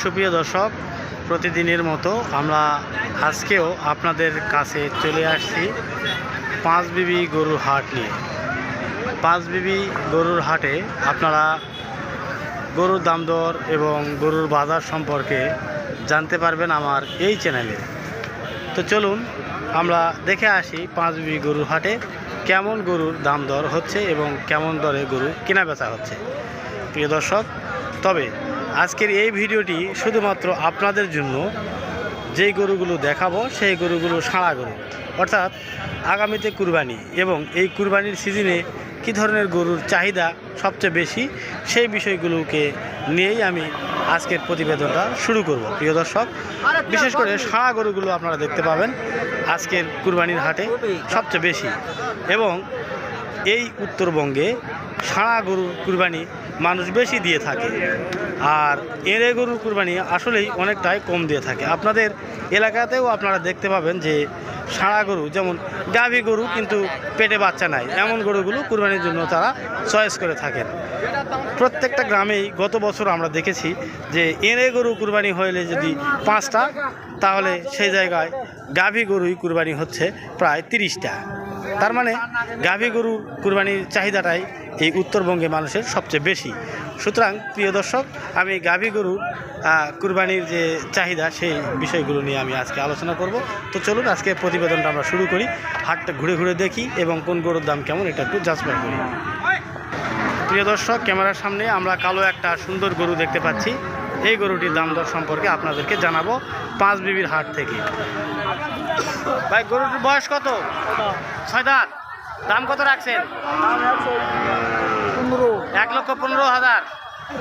সুপ্রিয় দর্শক, প্রতিদিনের মতো আমরা আজকেও আপনাদের কাছে চলে আসছি পাঁচ বিবি গরুর হাট নিয়ে। পাঁচ বিবি গরুর হাটে আপনারা গরুর দাম দর এবং গরুর বাজার সম্পর্কে জানতে পারবেন আমার এই চ্যানেলে। তো চলুন, আমরা দেখে আসি পাঁচ বিবি গরুর হাটে কেমন গরুর দাম দর হচ্ছে এবং কেমন দরে গরু কেনা বেচা হচ্ছে। প্রিয় দর্শক, তবে আজকের এই ভিডিওটি শুধুমাত্র আপনাদের জন্য, যেই গরুগুলো দেখাবো সেই গরুগুলো সাড়া গরু। অর্থাৎ আগামীতে কুরবানি এবং এই কুরবানির সিজনে কী ধরনের গরুর চাহিদা সবচেয়ে বেশি সেই বিষয়গুলোকে নিয়েই আমি আজকের প্রতিবেদনটা শুরু করব। প্রিয় দর্শক, বিশেষ করে সাড়া গরুগুলো আপনারা দেখতে পাবেন আজকের কুরবানির হাটে সবচেয়ে বেশি এবং এই উত্তরবঙ্গে সাড়া গরুর কুরবানি মানুষ বেশি দিয়ে থাকে। আর এরে গরুর কুরবানি আসলেই অনেকটাই কম দিয়ে থাকে। আপনাদের এলাকাতেও আপনারা দেখতে পাবেন যে সাড়া গরু, যেমন গাভী গরু কিন্তু পেটে বাচ্চা নাই, এমন গরুগুলো কুরবানির জন্য তারা চয়েস করে থাকেন। প্রত্যেকটা গ্রামেই গত বছর আমরা দেখেছি যে এনে গরু কুরবানি হইলে যদি পাঁচটা, তাহলে সেই জায়গায় গাভী গরুই কুরবানি হচ্ছে প্রায় তিরিশটা। তার মানে গাভী গরু কুরবানির চাহিদাটাই এই উত্তরবঙ্গে মানুষের সবচেয়ে বেশি। সুতরাং, প্রিয় দর্শক, আমি গাভী গরুর কুরবানির যে চাহিদা, সেই বিষয়গুলো নিয়ে আমি আজকে আলোচনা করব। তো চলুন, আজকে প্রতিবেদনটা আমরা শুরু করি। হাটটা ঘুরে ঘুরে দেখি এবং কোন গরুর দাম কেমন, এটা একটু যাচাই করি প্রিয় দর্শক, ক্যামেরার সামনে আমরা কালো একটা সুন্দর গরু দেখতে পাচ্ছি। এই গরুটির দাম দর সম্পর্কে আপনাদেরকে জানাব পাঁচ বিবির হাট থেকে। ভাই, গরুটির বয়স কত? ছয় দাম কত রাখছেন? এক লক্ষ পনেরো হাজার।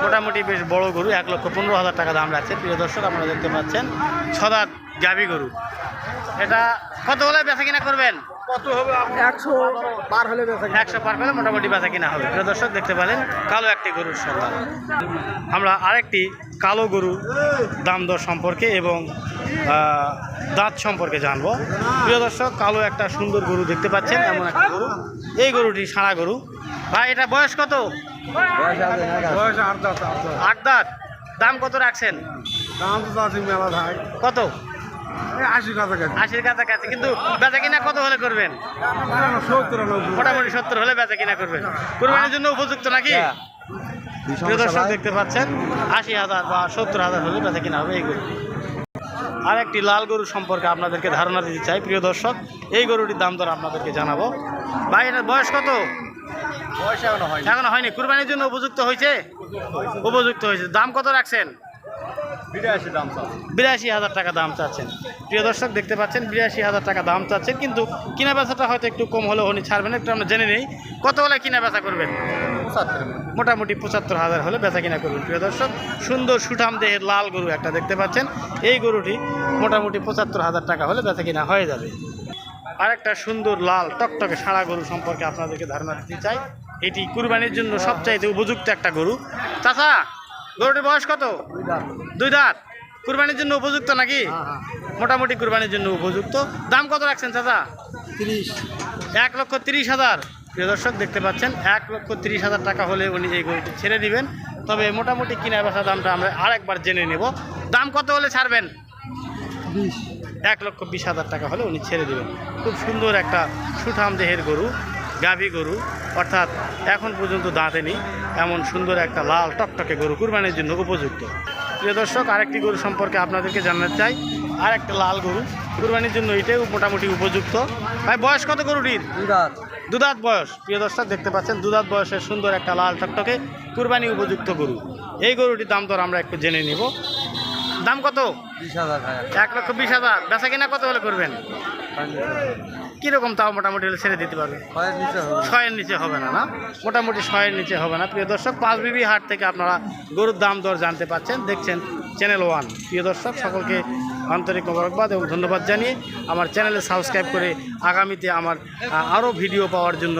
মোটামুটি বেশ বড় গরু এক লক্ষ পনেরো হাজার টাকা দাম রাখছে। প্রিয় দর্শক আপনারা দেখতে পাচ্ছেন ছদাত গাভী গরু। এটা কত হলে বেচা কিনা করবেন? কত হবে একশো পার হলে একশো পার পেলে মোটামুটি বেচা কিনা হবে। প্রিয় দর্শক দেখতে পেলেন কালো একটি গরুর সন্ধান। আমরা আরেকটি কালো গরু দাম দর সম্পর্কে এবং দাঁত সম্পর্কে জানব। প্রিয় দর্শক কালো একটা সুন্দর গরু দেখতে পাচ্ছেন এমন একটা গরু। এই গরুটি সারা গরু। ভাই এটা বয়স কত? বয়স দাম কত রাখছেন? দাম তো আছে মেলা ভাই কত? আশির কাছাকাছি, কিন্তু কত হলে করবেন? মোটামুটি সত্তর হলে বেচা কিনা করবেন। কোরবানির জন্য উপযুক্ত নাকি? দর্শক, দেখতে পাচ্ছেন, আশি হাজার বা সত্তর হাজার হলে বেচা কিনা হবে এই আর একটি লাল গরু সম্পর্কে আপনাদেরকে ধারণা দিতে চাই, প্রিয় দর্শক, এই গরুটির দাম দর আপনাদেরকে জানাব। ভাই, এটার বয়স কত? এখনও হয়নি। কুরবানির জন্য উপযুক্ত হয়েছে? উপযুক্ত হয়েছে। দাম কত রাখছেন? বিরাশি হাজার টাকা দাম চাচ্ছেন। প্রিয় দর্শক দেখতে পাচ্ছেন বিরাশি হাজার টাকা দাম চাচ্ছেন। কিন্তু কিনা বেচাটা হয়তো একটু কম হলেও উনি ছাড়বেন। একটু আমরা জেনে নিই। কত হলে কিনা বেচা করবেন মোটামুটি পঁচাত্তর হাজার হলে বেচা কিনা করবেন প্রিয় দর্শক। সুন্দর সুঠাম দেহের লাল গরু একটা দেখতে পাচ্ছেন। এই গরুটি মোটামুটি পঁচাত্তর হাজার টাকা হলে বেচা কিনা হয়ে যাবে। আরেকটা সুন্দর লাল টকটকে সারা গরু সম্পর্কে আপনাদেরকে ধারণা দিতে চাই। এটি কুরবানির জন্য সবচাইতে উপযুক্ত একটা গরু। চাচা গরুটির বয়স কত? দুই দাঁত। কুরবানির জন্য উপযুক্ত নাকি? মোটামুটি কুরবানির জন্য উপযুক্ত। দাম কত রাখছেন চাচা? তিরিশ। এক লক্ষ তিরিশ হাজার। প্রিয় দর্শক দেখতে পাচ্ছেন এক লক্ষ তিরিশ হাজার টাকা হলে উনি এই গরুটি ছেড়ে দিবেন। তবে মোটামুটি কিনা বেচা দামটা আমরা আরেকবার জেনে নেব। দাম কত হলে ছাড়বেন? এক লক্ষ বিশ হাজার টাকা হলে উনি ছেড়ে দেবেন। খুব সুন্দর একটা সুঠাম দেহের গরু। গাভী গরু অর্থাৎ এখন পর্যন্ত দাঁতেনি এমন সুন্দর একটা লাল টকটকে গরু কুরবানির জন্য উপযুক্ত। প্রিয় দর্শক আরেকটি গরু সম্পর্কে আপনাদেরকে জানাতে চাই। আর একটা লাল গরু কুরবানির জন্য এটাও মোটামুটি উপযুক্ত। ভাই বয়স কত গরুটির? দুদাত বয়স। প্রিয় দর্শক দেখতে পাচ্ছেন দুদাত বয়সের সুন্দর একটা লাল টকটকে কুরবানি উপযুক্ত গরু। এই গরুটির দাম দর আমরা একটু জেনে নিব। দাম কত? বিশ হাজার এক লক্ষ বিশ হাজার। বেচা কিনা কত হলে করবেন? কীরকম তাও মোটামুটি হলে ছেড়ে দিতে পারবে? ছয়ের নিচে হবে। না না? মোটামুটি ছয়ের নিচে হবে না। প্রিয় দর্শক পাঁচ বিবি হাট থেকে আপনারা গরুর দাম দর জানতে পাচ্ছেন। দেখছেন চ্যানেল ওয়ান প্রিয় দর্শক সকলকে আন্তরিক মোবারকবাদ এবং ধন্যবাদ জানিয়ে আমার চ্যানেলে সাবস্ক্রাইব করে আগামীতে আমার আরও ভিডিও পাওয়ার জন্য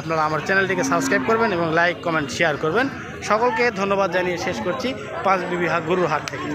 আপনারা আমার চ্যানেলটিকে সাবস্ক্রাইব করবেন এবং লাইক কমেন্ট শেয়ার করবেন। সকলকে ধন্যবাদ জানিয়ে শেষ করছি পাঁচ বিবি হাট গরুর হাট থেকে।